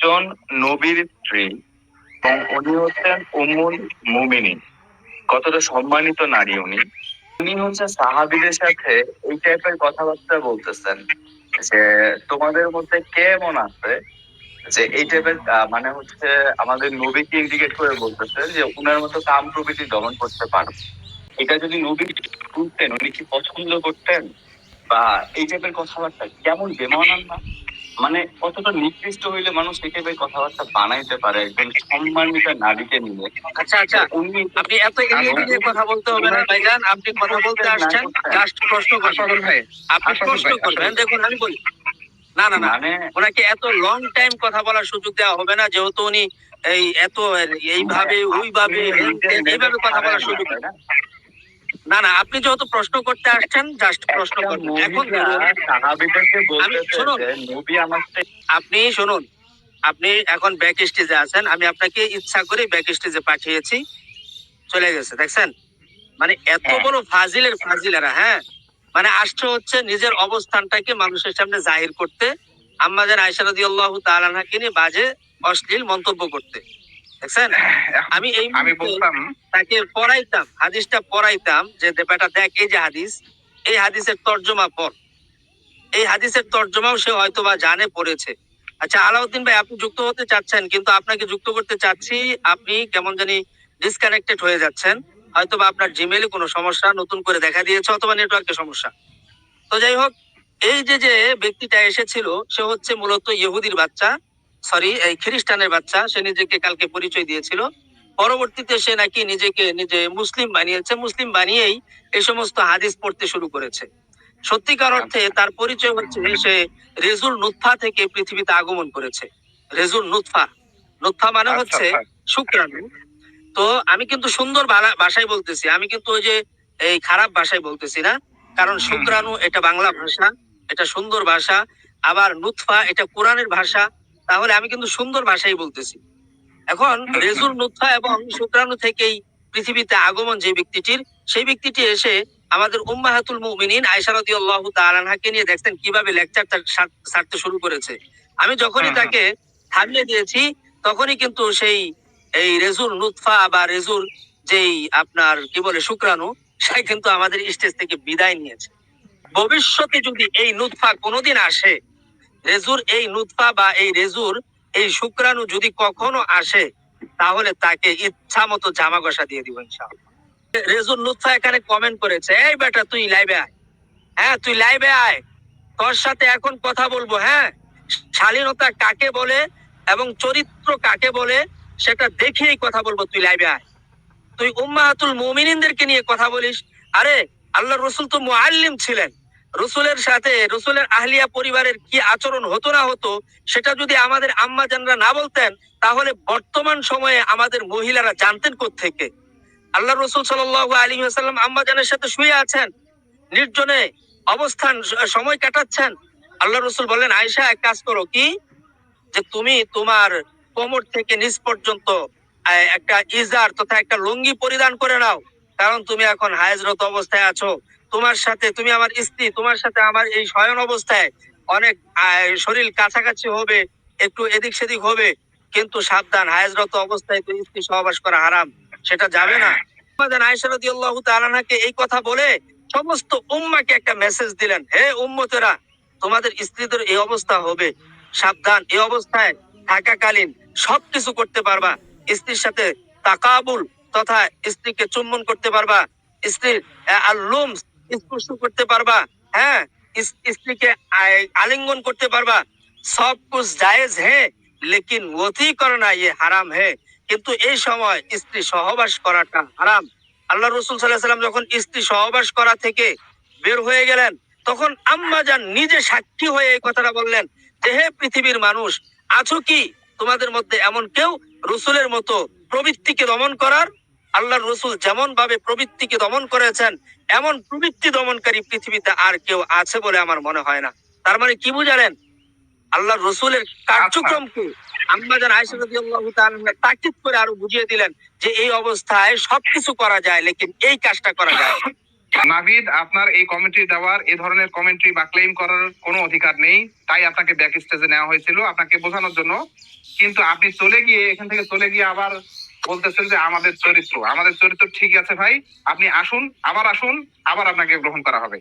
একজন নবীর স্ত্রী এবং উনি হচ্ছেন উম্মুল মুমিনিন। কতটা সম্মানিত নারী উনি। উনি হচ্ছে সাহাবিদের সাথে এই টাইপের কথাবার্তা বলতেছেন যে, তোমাদের মধ্যে কে এমন আছে যে এই টাইপের মানে হচ্ছে আমাদের নবীকে ইন্ডিকেট করে বলতেছে যে উনার মতো কাম প্রবৃত্তি দমন করতে পারো। এটা যদি নবী শুনতেন উনি কি পছন্দ করতেন? বা এই টাইপের কথাবার্তা কেমন বেমানান না? মানে কতটা নিকৃষ্ট হইলে মানুষ টাইপের কথাবার্তা বানাইতে পারে একজন সম্মানিত নারীকে নিয়ে। আচ্ছা আচ্ছা। আপনি এত এড়িয়ে এড়িয়ে কথা বলতে হবে না ভাইজান। আপনি কথা বলতে আসছেন। জাস্ট প্রশ্ন করবেন আপনি প্রশ্ন করবেন। দেখুন আমি বলি। না না না। মানে ওনাকে এত লং টাইম কথা বলার সুযোগ দেওয়া হবে না যেহেতু উনি এই এত এইভাবে ওইভাবে হেন এইভাবে কথা বলার সুযোগ না না আপনি যেহেতু প্রশ্ন করতে আসছেন জাস্ট প্রশ্ন এখন থেকে আপনি শুনুন। আপনি এখন ব্যাক স্টেজে আছেন আমি আপনাকে ইচ্ছা করে ব্যাক স্টেজে পাঠিয়েছি। চলে গেছে দেখছেন? মানে এত হ্যাঁ। বড় ফাজিলের ফাজিলেরা হ্যাঁ? মানে আসছে হচ্ছে নিজের অবস্থানটাকে মানুষের সামনে জাহির করতে আম্মাজান আয়সা রাদিয়াল্লাহু তাআলাকে নিয়ে বাজে অশ্লীল মন্তব্য করতে। দেখছেন? আমি এই আমি বলতাম তাকে পড়াইতাম হাদিসটা পড়াইতাম যে বেটা দেখ এই যে হাদিস এই হাদিসের তর্জমা পড়। এই হাদিসের তর্জমাও সে হয়তো বা জানে পড়েছে। আচ্ছা আলাউদ্দিন ভাই আপনি যুক্ত হতে চাচ্ছেন কিন্তু আপনাকে যুক্ত করতে চাচ্ছি আপনি কেমন জানি ডিসকানেক্টেড হয়ে যাচ্ছেন। হয়তো বা আপনার জিমেলে কোনো সমস্যা নতুন করে দেখা দিয়েছে অথবা নেটওয়ার্কের সমস্যা। তো যাই হোক এই যে যে ব্যক্তিটা এসেছিল সে হচ্ছে মূলত ইহুদির বাচ্চা। সরি এই খ্রিস্টানের বাচ্চা সে নিজেকে কালকে পরিচয় দিয়েছিল। পরবর্তীতে সে নাকি নিজেকে নিজে মুসলিম বানিয়েছে। মুসলিম বানিয়েই এই সমস্ত হাদিস পড়তে শুরু করেছে। সত্যিকার অর্থে তার পরিচয় হচ্ছে সে রেজুল নুৎফা থেকে পৃথিবীতে আগমন করেছে। রেজুল নুৎফা। নুৎফা মানে আচ্ছা, হচ্ছে আচ্ছা। শুক্রাণু। তো আমি কিন্তু সুন্দর ভাষায় বলতেছি। আমি কিন্তু ওই যে এই খারাপ ভাষায় বলতেছি না। কারণ শুক্রাণু এটা বাংলা ভাষা এটা সুন্দর ভাষা। আবার নুৎফা এটা কোরআনের ভাষা। তাহলে আমি কিন্তু সুন্দর ভাষাই বলতেছি। এখন রেজুল নুৎফা এবং শুক্রাণু থেকেই পৃথিবীতে আগমন যে ব্যক্তিটির সেই ব্যক্তিটি এসে আমাদের উম্মাহাতুল মুমিনিন আয়েশা রাদিয়াল্লাহু তাআলা আনহাকে নিয়ে দেখছেন কীভাবে লেকচার ছাড়তে শুরু করেছে। আমি যখনই হুম, হুম। তাকে থামিয়ে দিয়েছি তখনই কিন্তু সেই এই রেজুল নুৎফা বা রেজুল যেই আপনার কি বলে শুক্রাণু সে কিন্তু আমাদের স্টেজ থেকে বিদায় নিয়েছে। ভবিষ্যতে যদি এই নুৎফা কোনোদিন আসে রেজুর এই নুৎফা বা এই রেজুর, এই শুক্রাণু যদি কখনো আসে, তাহলে তাকে ইচ্ছা মতো জামা কষা দিয়ে দিব রেজুর নুৎফা এখানে কমেন্ট করেছে, এই বেটা, তুই লাইভে আয়। হ্যাঁ তুই লাইভে আয়। তোর সাথে এখন কথা বলব হ্যাঁ? শালীনতা কাকে বলে এবং চরিত্র কাকে বলে, সেটা দেখেই কথা বলব, তুই লাইভে আয়। তুই উম্মাহাতুল মুমিনিনদেরকে নিয়ে কথা বলিস? আরে আল্লাহ রসুল তো মুআল্লিম ছিলেন। রসুলের সাথে, রসুলের আহলিয়া পরিবারের কি আচরণ হতো না হতো, সেটা যদি আমাদের আম্মা জানরা না বলতেন, তাহলে বর্তমান সময়ে আমাদের মহিলারা জানতেন থেকে আল্লাহ রসুল সাল্লাল্লাহু আলাইহি ওয়াসাল্লাম আম্মা জানের সাথে শুয়ে আছেন, নির্জনে অবস্থান সময় কাটাচ্ছেন। আল্লাহ রসুল বললেন, আয়েশা, এক কাজ করো, কি? যে তুমি তোমার কোমর থেকে নিচ পর্যন্ত একটা ইজার তথা একটা লুঙ্গি পরিধান করে নাও, কারণ তুমি এখন হায়াজরত অবস্থায় আছো। তোমার সাথে তুমি আমার স্ত্রী তোমার সাথে আমার এই শয়ন অবস্থায় অনেক শরীর কাছাকাছি হবে একটু এদিক সেদিক হবে কিন্তু সাবধান হায়াজরত অবস্থায় তো স্ত্রী সহবাস করা হারাম সেটা যাবে না। এই কথা বলে সমস্ত উম্মাকে একটা মেসেজ দিলেন হে উম্মতেরা তোমাদের স্ত্রীদের এই অবস্থা হবে সাবধান এই অবস্থায় থাকাকালীন সবকিছু করতে পারবা স্ত্রীর সাথে তাকাবুল তথা স্ত্রীকে চুম্বন করতে পারবা স্ত্রীর আহ, আল্লুম স্পর্শ করতে পারবা হ্যাঁ? স্ত্রীকে আলিঙ্গন করতে পারবা। সব কুছ জায়েজ হ্যাঁ লেকিন ওথি করনা ইয়ে হারাম হ্যাঁ কিন্তু এই সময় স্ত্রী সহবাস করাটা হারাম। আল্লাহ রসুল সাল্লাহ সাল্লাম যখন স্ত্রী সহবাস করা থেকে বের হয়ে গেলেন, তখন আম্মা যান নিজে সাক্ষী হয়ে এই কথাটা বললেন যে, হে পৃথিবীর মানুষ, আছো কি? তোমাদের মধ্যে এমন কেউ? রসুলের মতো প্রবৃত্তিকে দমন করার আল্লাহর রসুল যেমন ভাবে প্রবৃত্তিকে দমন করেছেন, এমন প্রবৃত্তি দমনকারী পৃথিবীতে আর কেউ আছে বলে আমার মনে হয় না। তার মানে কি বুঝালেন? আল্লাহর রসুলের কার্যক্রমকে করে আরও বুঝিয়ে দিলেন যে এই অবস্থায় সবকিছু করা যায়, লেকিন এই কাজটা করা যায়। নাভিদ আপনার এই কমেন্ট্রি দেওয়ার এই ধরনের কমেন্ট্রি বা ক্লেম করার কোনো অধিকার নেই, তাই আপনাকে ব্যাক স্টেজে নেওয়া হয়েছিল আপনাকে বোঝানোর জন্য। কিন্তু আপনি চলে গিয়ে, এখান থেকে চলে গিয়ে আবার বলতেছেন যে আমাদের চরিত্র আমাদের চরিত্র ঠিক আছে ভাই। আপনি আসুন আবার আসুন আবার আপনাকে গ্রহণ করা হবে।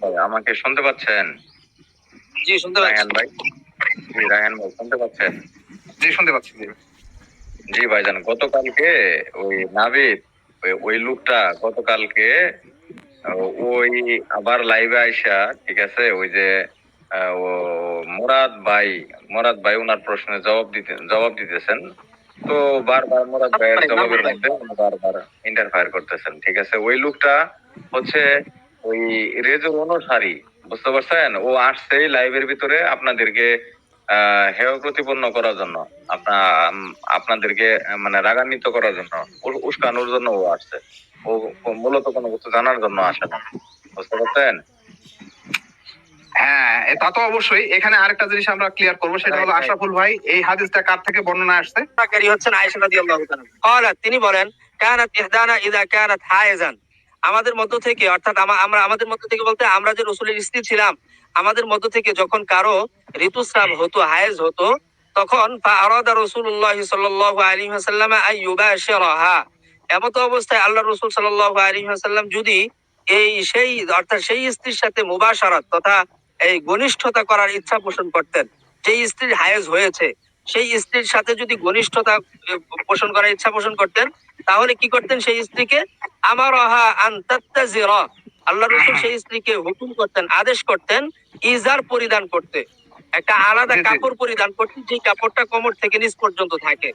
ভাই আমাকে শুনতে পাচ্ছেন? জি শুনতে পাচ্ছি। রায়হান ভাই? জি রায়হান ভাই শুনতে পাচ্ছেন? জি শুনতে পাচ্ছি জি। জি ভাইজান গতকালকে ওই নাবিদ ওই- ওই লোকটা গতকালকে ওই আবার লাইভে আইসা ঠিক আছে? ওই যে আহ, ও মুরাদ ভাই মুরাদ ভাই ওনার প্রশ্নের জবাব দিতে জবাব দিতেছেন। তো বারবার মুরাদ ভাইয়ের জবাবের মধ্যে বারবার ইন্টারফায়ার করতেছেন ঠিক আছে? ওই লোকটা হচ্ছে ওই রেজর অনুসারী বুঝতে পারছেন? ও আসছে লাইভের ভিতরে আপনাদেরকে হেয় প্রতিপন্ন করার জন্য আপনা আপনাদেরকে মানে রাগান্বিত করার জন্য উস্কানোর জন্য ও আসছে। ও ও মূলত কোনো কিছু জানার জন্য আসে না বুঝতে পারছেন? হ্যাঁ তা তো অবশ্যই। এখানে আরেকটা জিনিস আমরা ক্লিয়ার করব সেটা হলো আশরাফুল ভাই এই হাদিসটা কার থেকে বর্ণনা আসছে? হচ্ছেন আয়েশা রাদিয়াল্লাহু তিনি বলেন কানাত ইহদানা ইযা কানাত হায়জান। আমাদের মধ্য থেকে অর্থাৎ আমরা আমাদের মধ্য থেকে বলতে আমরা যে রসুলের স্ত্রী ছিলাম আমাদের মধ্য থেকে যখন কারও ঋতুস্রাব হতো হায়েজ হতো তখন আরাদা রসুল্লাহ সাল্লাহ আলী এমত অবস্থায় আল্লাহ রসুল সাল্লাহ আলী যদি এই সেই অর্থাৎ সেই স্ত্রীর সাথে মুবাসারত তথা এই ঘনিষ্ঠতা করার ইচ্ছা পোষণ করতেন। যেই স্ত্রীর হায়েজ হয়েছে সেই স্ত্রীর সাথে যদি ঘনিষ্ঠতা পোষণ করার ইচ্ছা পোষণ করতেন তাহলে কি করতেন সেই স্ত্রীকে? আমার আল্লাহ রসুল সেই স্ত্রীকে হুকুম করতেন আদেশ করতেন ইজার পরিধান করতে। একটা আলাদা। কাপড় পরিধান করতে যে কাপড়টা কোমর থেকে নিচ পর্যন্ত থাকে।